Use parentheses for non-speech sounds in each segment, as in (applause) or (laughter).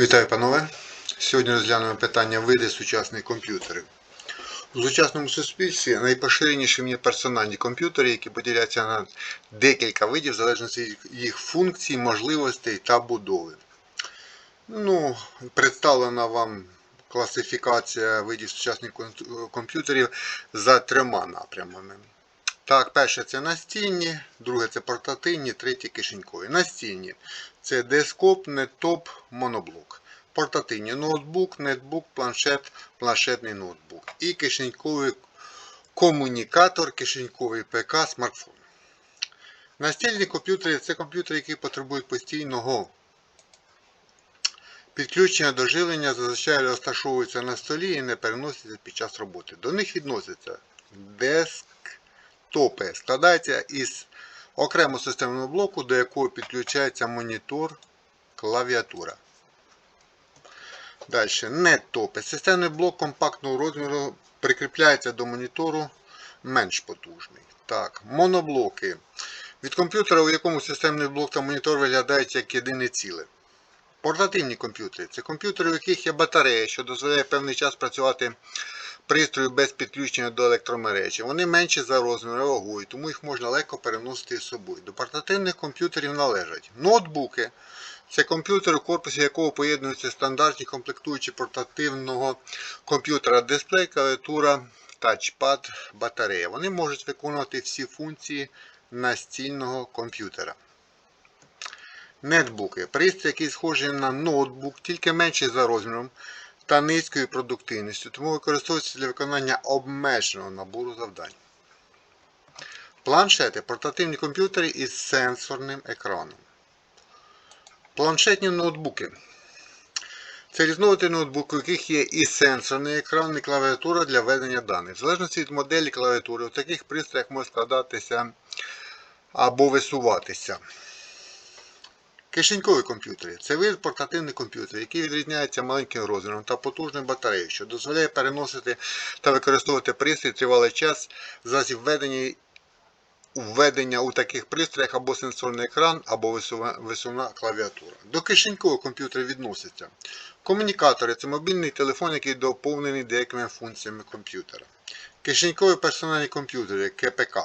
Вітаю, панове! Сьогодні розглянемо питання види сучасних комп'ютерів. У сучасному суспільстві найпоширенішими є персональні комп'ютери, які поділяються на декілька видів в залежності від їх функцій, можливостей та будови. Ну, представлена вам класифікація видів сучасних комп'ютерів за трьома напрямами. Так, перше це настільні, друге це портативні, третє кишенькові. Настільні це десктоп, неттоп, моноблок. Портативні ноутбук, нетбук, планшет, планшетний ноутбук. І кишеньковий комунікатор, кишеньковий ПК, смартфон. Настільні комп'ютери це комп'ютери, які потребують постійного підключення до живлення, зазвичай розташовуються на столі і не переносяться під час роботи. До них відносяться десктопи. Складається із окремого системного блоку, до якого підключається монітор, клавіатура. Далі. Неттопи. Системний блок компактного розміру прикріпляється до монітору менш потужний. Так, моноблоки. Від комп'ютера, у якому системний блок та монітор виглядають як єдине ціле. Портативні комп'ютери це комп'ютери, у яких є батарея, що дозволяє певний час працювати пристрою без підключення до електромережі. Вони менші за розміром вагою, тому їх можна легко переносити з собою. До портативних комп'ютерів належать ноутбуки. Це комп'ютер, у корпусі якого поєднуються стандартні комплектуючі портативного комп'ютера, дисплей, клавіатура, тачпад, батарея. Вони можуть виконувати всі функції настільного комп'ютера. Нетбуки. Пристрій, який схожий на ноутбук, тільки менший за розміром та низькою продуктивністю, тому використовується для виконання обмеженого набору завдань. Планшети портативні комп'ютери із сенсорним екраном. Планшетні ноутбуки. Це різновиди ноутбуки, у яких є і сенсорний екран, і клавіатура для ведення даних. В залежності від моделі клавіатури, у таких пристроях може складатися або висуватися. Кишенькові комп'ютери це вид портативних комп'ютерів, який відрізняється маленьким розміром та потужною батареєю, що дозволяє переносити та використовувати пристрій тривалий час засіб введення, введення у таких пристроях або сенсорний екран, або висувна клавіатура. До кишенькових комп'ютерів відносяться комунікатори це мобільний телефон, який доповнений деякими функціями комп'ютера. Кишенькові персональні комп'ютери КПК.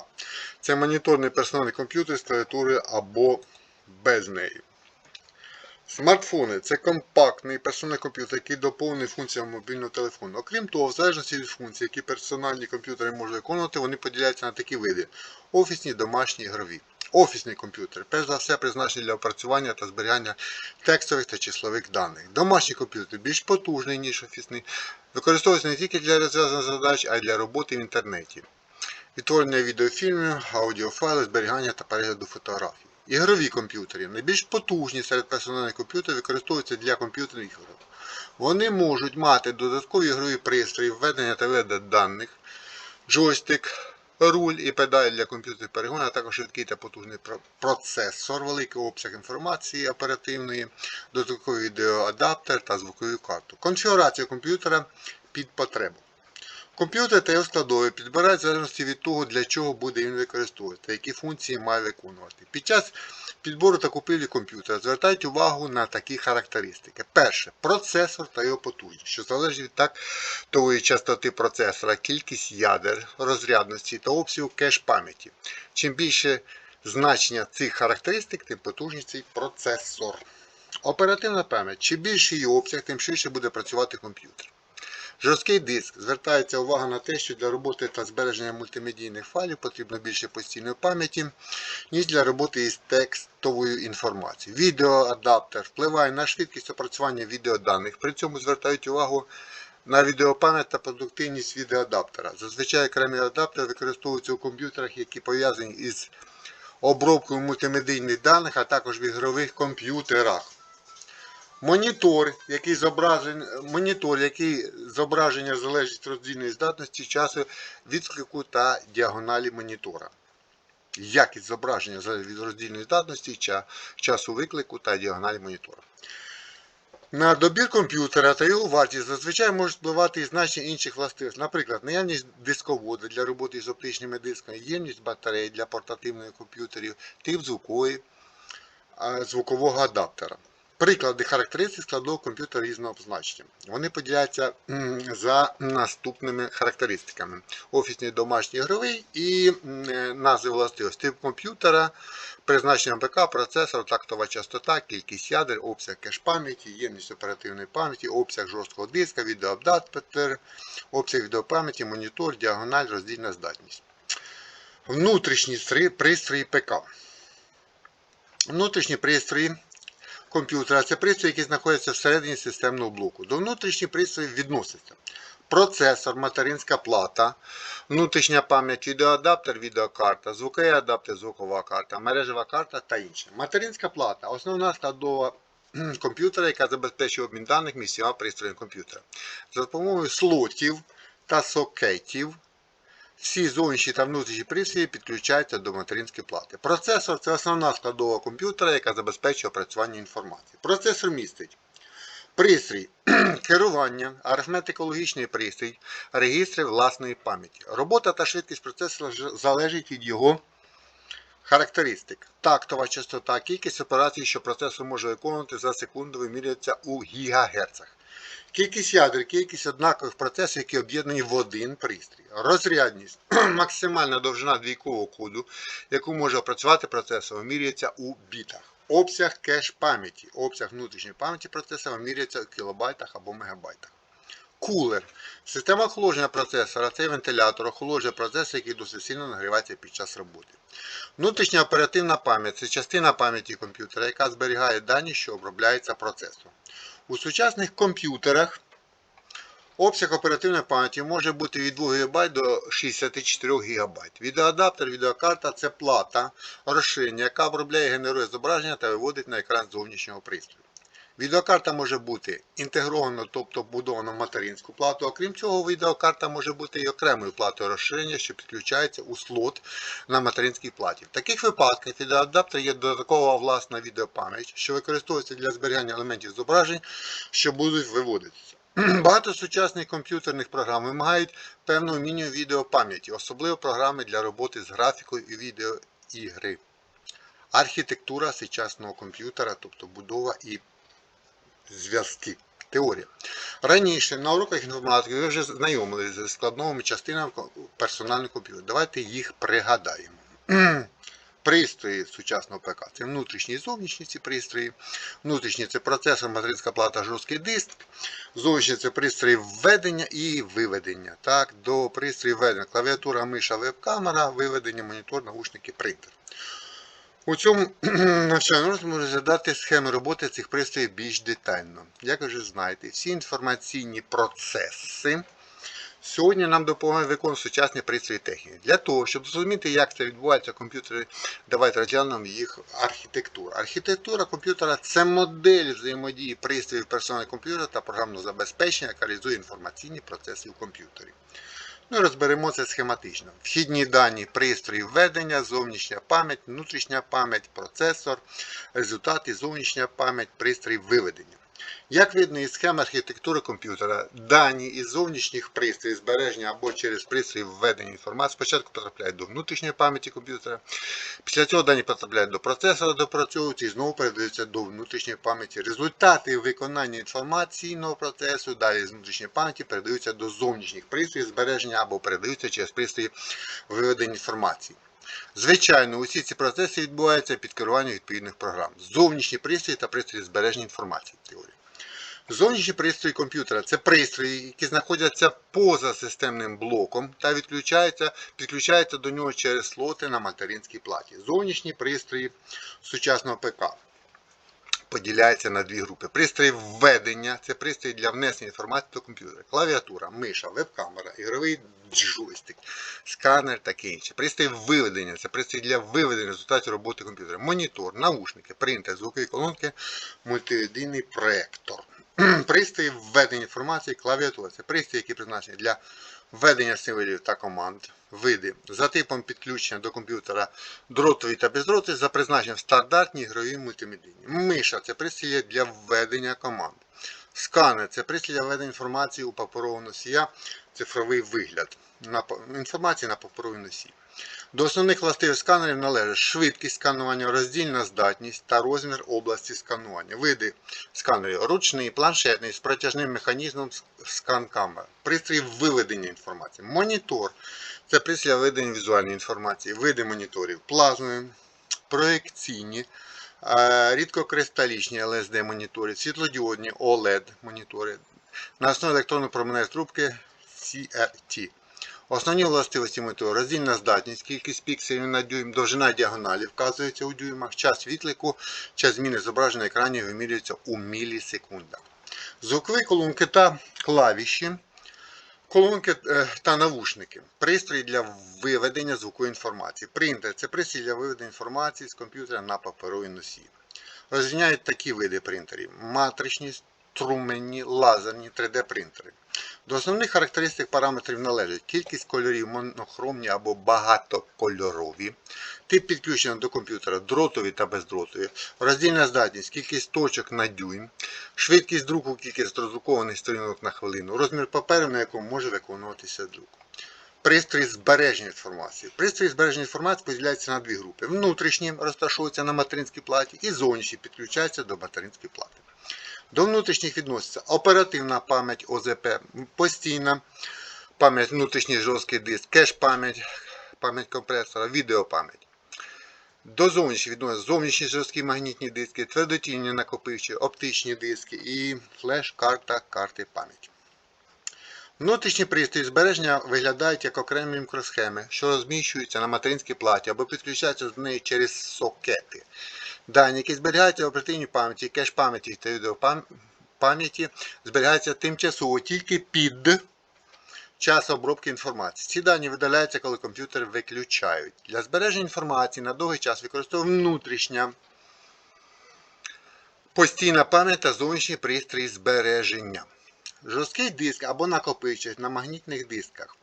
Це моніторний персональний комп'ютер з клавіатури або без неї. Смартфони це компактний персональний комп'ютер, який доповнений функціями мобільного телефону. Окрім того, в залежності від функцій, які персональні комп'ютери можуть виконувати, вони поділяються на такі види: офісні, домашні, ігрові. Офісний комп'ютер, перш за все, призначений для опрацювання та зберігання текстових та числових даних. Домашній комп'ютер більш потужний, ніж офісний, використовується не тільки для розв'язання задач, а й для роботи в інтернеті. Відтворення відеофільмів, аудіофайли, зберігання та перегляду фотографій. Ігрові комп'ютери найбільш потужні серед персональних комп'ютерів використовуються для комп'ютерних ігор. Вони можуть мати додаткові ігрові пристрої, введення та виведення даних, джойстик, руль і педаль для комп'ютерних перегонів, а також швидкий та потужний процесор, великий обсяг інформації оперативної, додатковий відеоадаптер та звукову карту. Конфігурація комп'ютера під потребу. Комп'ютер та його складові підбирають в залежності від того, для чого буде він використовувати та які функції має виконувати. Під час підбору та купівлі комп'ютера звертають увагу на такі характеристики. Перше процесор та його потужність, що залежить від тактової частоти процесора, кількість ядер, розрядності та обсягу кеш пам'яті. Чим більше значення цих характеристик, тим потужніший процесор. Оперативна пам'ять. Чим більший її обсяг, тим швидше буде працювати комп'ютер. Жорсткий диск. Звертається увага на те, що для роботи та збереження мультимедійних файлів потрібно більше постійної пам'яті, ніж для роботи із текстовою інформацією. Відеоадаптер впливає на швидкість опрацювання відеоданих. При цьому звертають увагу на відеопам'ять та продуктивність відеоадаптера. Зазвичай окремі адаптери використовуються у комп'ютерах, які пов'язані із обробкою мультимедійних даних, а також в ігрових комп'ютерах. Монітор, який зображен... Монітор, який зображення залежить від роздільної здатності, часу відклику та діагоналі монітора. Якість зображення залежить від роздільної здатності, часу виклику та діагоналі монітора. На добір комп'ютера та його вартість зазвичай можуть впливати і значення інших властивостей. Наприклад, наявність дисководу для роботи з оптичними дисками, ємність батареї для портативних комп'ютерів, тип звукової, звукового адаптера. Приклади характеристик складового комп'ютера різного значення. Вони поділяються за наступними характеристиками: офісний домашній ігровий і е, назви властивості тип комп'ютера, призначення ПК, процесор, тактова частота, кількість ядер, обсяг кеш пам'яті, ємність оперативної пам'яті, обсяг жорсткого диска, відеоадаптер, обсяг відеопам'яті, монітор, діагональ, роздільна здатність. Внутрішні пристрої ПК. Внутрішні пристрої комп'ютера це пристрої, які знаходяться всередині системного блоку. До внутрішніх пристроїв відносяться процесор, материнська плата, внутрішня пам'ять, відеоадаптер, відеокарта, звуковий адаптер, звукова карта, мережева карта та інше. Материнська плата основна складова комп'ютера, яка забезпечує обмін даних між всіма пристроями комп'ютера. За допомогою слотів та сокетів всі зовнішні та внутрішні пристрої підключаються до материнської плати. Процесор це основна складова комп'ютера, яка забезпечує опрацювання інформації. Процесор містить пристрій керування, арифметико-логічний пристрій, регістри власної пам'яті. Робота та швидкість процесора залежить від його характеристик. Тактова частота, кількість операцій, що процесор може виконувати за секунду, вимірюється у гігагерцах. Кількість ядер, кількість однакових процесів, які об'єднані в один пристрій. Розрядність, (clears throat) максимальна довжина двійкового коду, яку може опрацювати процесор, вимірюється у бітах. Обсяг кеш пам'яті. Обсяг внутрішньої пам'яті процесора вимірюється у кілобайтах або мегабайтах. Кулер. Система охолодження процесора це вентилятор охолоджує процесор, який досить сильно нагрівається під час роботи. Внутрішня оперативна пам'ять це частина пам'яті комп'ютера, яка зберігає дані, що обробляються процесом. У сучасних комп'ютерах обсяг оперативної пам'яті може бути від 2 ГБ до 64 ГБ. Відеоадаптер, відеокарта це плата розширення, яка обробляє генерує зображення та виводить на екран зовнішнього пристрою. Відеокарта може бути інтегрована, тобто вбудована в материнську плату. Окрім цього, відеокарта може бути і окремою платою розширення, що підключається у слот на материнській платі. В таких випадках відеоадаптер є додаткова власна відеопам'ять, що використовується для зберігання елементів зображень, що будуть виводитися. (clears throat) Багато сучасних комп'ютерних програм вимагають певного мінімуму відеопам'яті, особливо програми для роботи з графікою і відеоігри. Архітектура сучасного комп'ютера, тобто будова і зв'язки. Теорія. Раніше на уроках інформатики ви вже знайомилися з складновими частинами персонального комп'ютера. Давайте їх пригадаємо. Пристрої сучасного ПК це внутрішні і зовнішні ці пристрої. Внутрішні це процесор, материнська плата, жорсткий диск. Зовнішні це пристрої введення і виведення. Так, до пристроїв введення клавіатура, миша, веб-камера, виведення, монітор, наушники, принтер. У цьому (clears throat) навчальному розділі розглядати схеми роботи цих пристроїв більш детально. Як ви вже знаєте, всі інформаційні процеси сьогодні нам допомагають виконувати сучасні пристрої техніки. Для того, щоб зрозуміти, як це відбувається в комп'ютері, давайте розглянемо їх архітектуру. Архітектура комп'ютера це модель взаємодії пристроїв персонального комп'ютера та програмного забезпечення, яка реалізує інформаційні процеси в комп'ютері. Ну, розберемо це схематично. Вхідні дані, пристрої введення, зовнішня пам'ять, внутрішня пам'ять, процесор, результати, зовнішня пам'ять, пристрій виведення. Як видно із схеми архітектури комп'ютера, дані із зовнішніх пристроїв збереження або через пристрій введення інформації спочатку потрапляють до внутрішньої пам'яті комп'ютера, після цього дані потрапляють до процесора, допрацьовуються і знову передаються до внутрішньої пам'яті. Результати виконання інформаційного процесу далі з внутрішньої пам'яті передаються до зовнішніх пристроїв збереження або передаються через пристрої виведення інформації. Звичайно, усі ці процеси відбуваються під керуванням відповідних програм. Зовнішні пристрої та пристрої збереження інформації в теорії. Зовнішні пристрої комп'ютера це пристрої, які знаходяться поза системним блоком та підключаються до нього через слоти на материнській платі. Зовнішні пристрої сучасного ПК поділяються на дві групи. Пристрої введення це пристрої для внесення інформації до комп'ютера. Клавіатура, миша, веб-камера, ігровий джойстик, сканер таке інше. Пристрій виведення це пристрій для виведення результатів роботи комп'ютера. Монітор, наушники, принтер, звукові колонки, мультимедійний проектор. (clears throat) Пристрій введення інформації, клавіатура. Це пристрій, які призначені для введення символів та команд. Види за типом підключення до комп'ютера дротові та бездротові за призначенням стандартні ігрові мультимедійні. Миша це пристрій для введення команд. Сканер це пристрій для введення інформації у паперову носія, цифровий вигляд інформації на паперовий носій. До основних властивостей сканерів належать швидкість сканування, роздільна здатність та розмір області сканування. Види сканерів. Ручний, планшетний з протяжним механізмом скан-камер, пристрій виведення інформації, монітор. Це пристрій виведення візуальної інформації, види моніторів, плазмові, проекційні, е, рідкокристалічні LSD монітори, світлодіодні OLED монітори. На основі електронно-променевої трубки CRT. Основні властивості монітору роздільна здатність, кількість пікселів на дюйм, довжина діагоналі вказується у дюймах, час відлику, час зміни зображення на екрані вимірюється у мілісекундах. Звукові колонки та клавіші, колонки е, та навушники. Пристрій для виведення звукової інформації. Принтер це пристрій для виведення інформації з комп'ютера на паперові носії. Розрізняють такі види принтерів: матричні, струменні, лазерні 3D принтери. До основних характеристик параметрів належать кількість кольорів монохромні або багатокольорові, тип підключення до комп'ютера дротові та бездротові, роздільна здатність, кількість точок на дюйм, швидкість друку, кількість роздрукованих сторінок на хвилину, розмір паперу, на якому може виконуватися друк. Пристрій збереження інформації. Пристрій збереження інформації поділяється на дві групи. Внутрішні розташовуються на материнській платі і зовнішні підключаються до материнської плати. До внутрішніх відноситься оперативна пам'ять ОЗП, постійна пам'ять, внутрішній жорсткий диск, кеш-пам'ять, пам'ять компресора, відеопам'ять. До зовнішніх відносяться зовнішні жорсткі магнітні диски, твердотільні накопичі, оптичні диски і флеш-карта карти пам'яті. Внутрішні пристрої збереження виглядають як окремі мікросхеми, що розміщуються на материнській платі або підключаються до неї через сокети. Дані, які зберігаються в оперативній пам'яті, кеш пам'яті та відеопам'яті, зберігаються тимчасово тільки під час обробки інформації. Ці дані видаляються, коли комп'ютер виключають. Для збереження інформації на довгий час використовуємо внутрішня постійна пам'ять та зовнішній пристрій збереження. Жорсткий диск або накопичувач на магнітних дисках.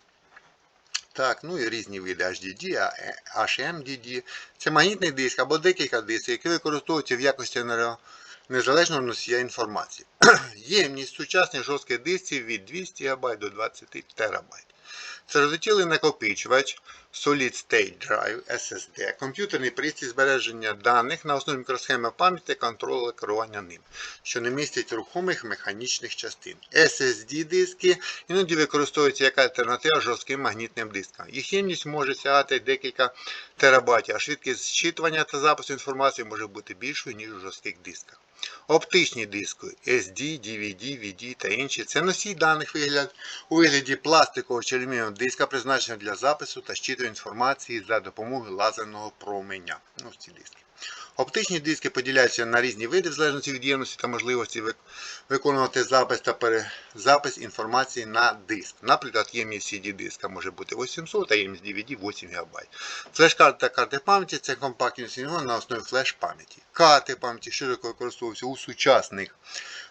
Так, ну і різні види HDD, HMDD. Це магнітний диск або декілька дисків, які використовуються в якості незалежного носія інформації. (clears throat) Ємність сучасних жорстких дисків від 200 ГБ до 20 ТБ. Це розділий накопичувач Solid State Drive SSD, комп'ютерний пристрій збереження даних на основі мікросхеми пам'яті контролю керування ним, що не містить рухомих механічних частин. SSD диски іноді використовуються як альтернатива жорстким магнітним дискам. Їх ємність може сягати декілька терабайтів, а швидкість зчитування та запису інформації може бути більшою, ніж у жорстких дисках. Оптичні диски SD, DVD, VD та інші це носій даних вигляд, у вигляді пластикового чи алюмінієвого диска, призначеного для запису та щиту інформації за допомогою лазерного променя. Ну, ці диски. Оптичні диски поділяються на різні види, в залежності від ємності та можливості виконувати запис та перезапис інформації на диск. Наприклад, ємність CD диска може бути 800, а ємність DVD 8 ГБ. Флеш-карти та карти пам'яті це компактні сигнали на основі флеш-пам'яті. Карти пам'яті широко використовуються у сучасних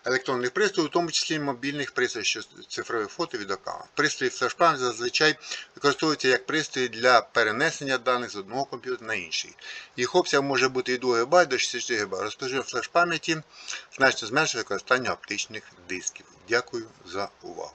електронних пристроїв, у тому числі мобільних пристроїв, що цифрових фото відеокамер. Пристрої флеш-пам'яті зазвичай використовуються як пристрої для перенесення даних з одного комп'ютера на інший. Їх обсяг може бути від 2 ГБ до 64 ГБ. Розподіл флеш-пам'яті значно зменшує використання оптичних дисків. Дякую за увагу.